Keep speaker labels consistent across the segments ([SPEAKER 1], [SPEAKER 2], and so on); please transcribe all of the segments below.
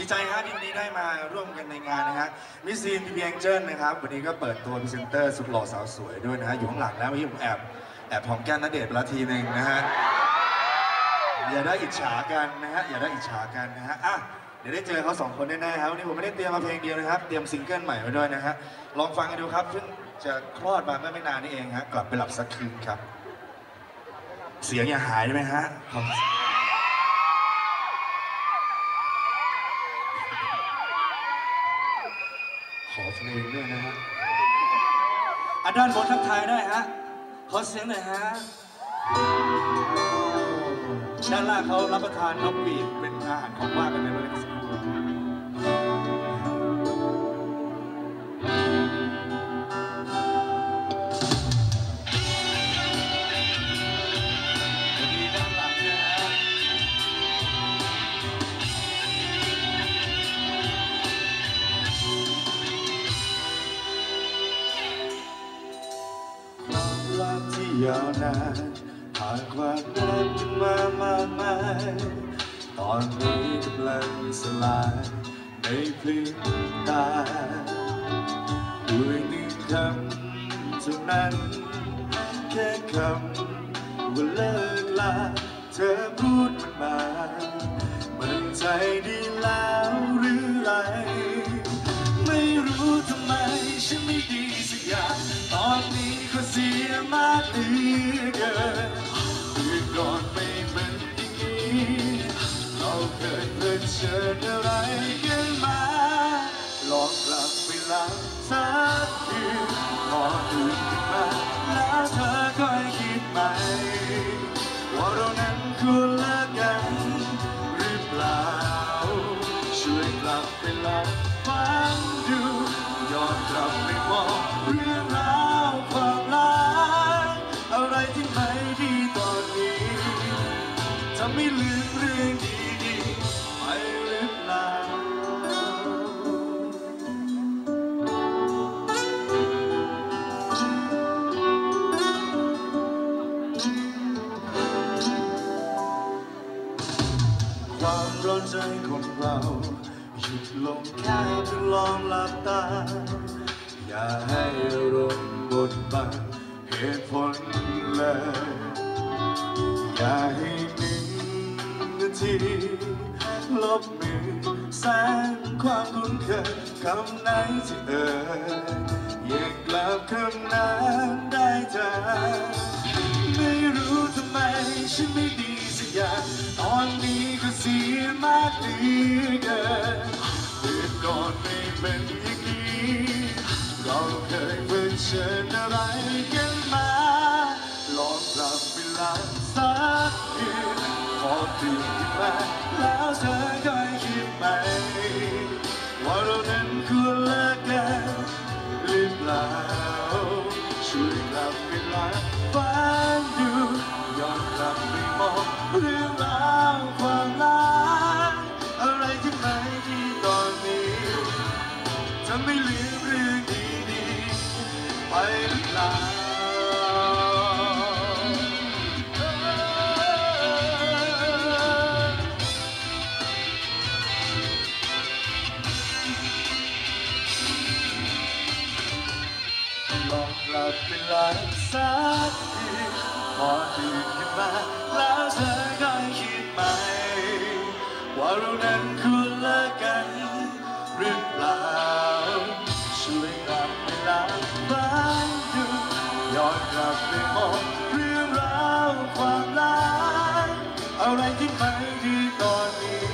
[SPEAKER 1] ดีใจฮะที่วันนี้ได้มาร่วมกันในงานนะฮะมิสซีนพีพีแองเจิลนะครับ วันนี้ก็เปิดตัวพรีเซนเตอร์สุดหล่อสาวสวยด้วยนะฮะ อยู่ข้างหลังแล้วเมื่อกี้ผมแอบ แอบหอมแก้มนัดเดทไปล้วทีหนึ่งนะฮะ อย่าได้อิจฉากันนะฮะ อย่าได้อิจฉากันนะฮะ อะ เดี๋ยวได้เจอเขาสองคนแน่ๆครับวันนี้ผมไม่ได้เตรียมมาเพลงเดียวนะครับ เตรียมซิงเกิลใหม่มาด้วยนะฮะ ลองฟังกันดูครับ เพิ่งจะคลอดมาเมื่อไม่นานนี้เองฮะ กลับไปหลับสักคืนครับ เสียงอย่าหายได้ไหมฮะ อบขอเพลงด้วยนะฮะอะด้านบนทักทายได้ฮะ ขอเสียงหน่อยฮะ ด้านล่างเขารับประทานนกปีดเป็นอาหารของว่างกันในเมื่อสักครู่ ยาวนานผ่านความรักกันมามากมายตอนนี้กำลังสลายในพริบตาด้วยหนึ่งคำเท่านั้นแค่คำว่าเลิกลาเธอพูดมันมามันใจดีแล้วหรือไร ไม่รู้ทำไมฉันไม่ดีสักอย่าง อนนี้ก็เสียมากเหลือเกินเมื่อก่อนไม่เป็นอย่างนี้เราเคยเผชิญอะไรกันมา ลองกลับไปหลังสักคืนพอตื่นขึ้นมาแล้วเธอค่อยคิดใหม่ว่าเรานั้นควรเลิกกันหรือเปล่า ช่วยกลับไปลองฟังดู ย้อนกลับไปมองเรื่องราวความรักอะไรที่ไม่ดีตอนนี้จะไม่ลืมเรื่องดีๆไปหรือเปล่าความร้อนใจของเรา หยุดลงแค่เพียงลองหลับตา อย่าให้อารมณ์บดบังเหตุผลเลย อย่าให้หนึ่งนาทีลบมือแสงความคุ้นเคยคำไหนที่เอ่ยอยากลับคำนั้นได้เธอไม่รู้ทำไมฉันไม่ ลองกลับไปหลังสักคืนพอตื่นขึ้นมาแล้วเธอก็คิดไหม ว่าเรานั้นควรเลิกกันหรือเปล่าช่วยกลับไปหลังฟังดูย้อนกลับไปมองเรื่องราวความรักอะไรที่ไม่ดีตอนนี้จะไม่ลืมเรื่องดีๆไปหรือเปล่า องกลับไปหลังสักทีพอตื่นขึ้นมาแล้วเธอก็คิดไหม ว่าเรานั้นควรเลิกกันหรือเปล่า ช่วยกลับไปหลังบ้านดูย้อนกลับไปมองเรื่องราวความรักอะไรที่ไม่ดีตอนนี้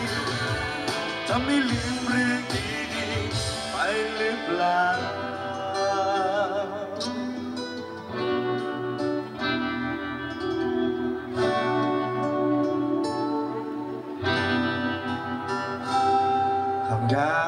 [SPEAKER 1] จะไม่ลืมเรื่องดีๆไปหรือเปล่า God.